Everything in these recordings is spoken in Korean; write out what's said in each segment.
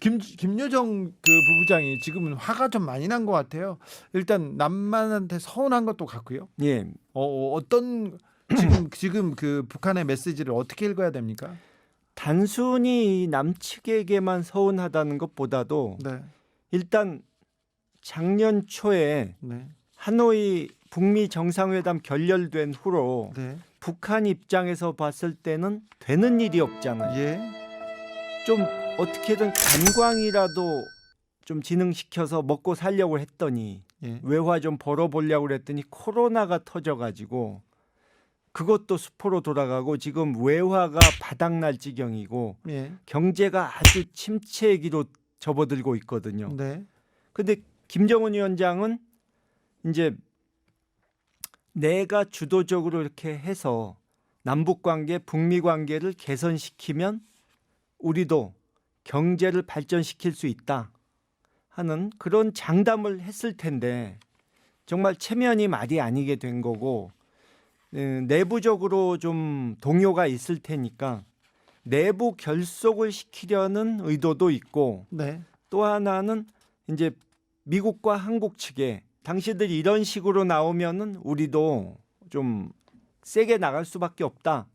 김 김여정 그 부부장이 지금은 화가 좀 많이 난 것 같아요. 일단 남만한테 서운한 것도 같고요. 예. 어, 어떤 지금 지금 그 북한의 메시지를 어떻게 읽어야 됩니까? 단순히 남측에게만 서운하다는 것보다도 네, 일단 작년 초에 네, 하노이 북미 정상회담 결렬된 후로 네, 북한 입장에서 봤을 때는 되는 일이 없잖아요. 예, 좀 어떻게든 관광이라도 좀 진흥시켜서 먹고 살려고 했더니 예, 외화 좀 벌어보려고 그랬더니 코로나가 터져가지고 그것도 수포로 돌아가고 지금 외화가 바닥날 지경이고 예, 경제가 아주 침체기로 접어들고 있거든요. 네, 근데 김정은 위원장은 이제 내가 주도적으로 이렇게 해서 남북 관계, 북미 관계를 개선시키면 우리도 경제를 발전시킬 수 있다 하는 그런 장담을 했을 텐데 정말 체면이 말이 아니게 된 거고 에, 내부적으로 좀 동요가 있을 테니까 내부 결속을 시키려는 의도도 있고 네, 또 하나는 이제 미국과 한국 측에 당신들이 이런 식으로 나오면은 우리도 좀 세게 나갈 수밖에 없다.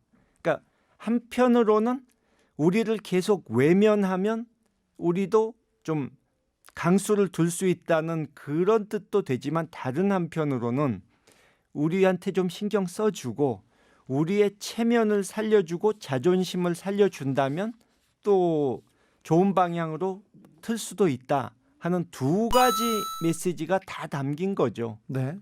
그러니까 한편으로는 우리를 계속 외면하면 우리도 좀 강수를 둘 수 있다는 그런 뜻도 되지만 다른 한편으로는 우리한테 좀 신경 써주고 우리의 체면을 살려주고 자존심을 살려준다면 또 좋은 방향으로 틀 수도 있다 하는 두 가지 메시지가 다 담긴 거죠. 네.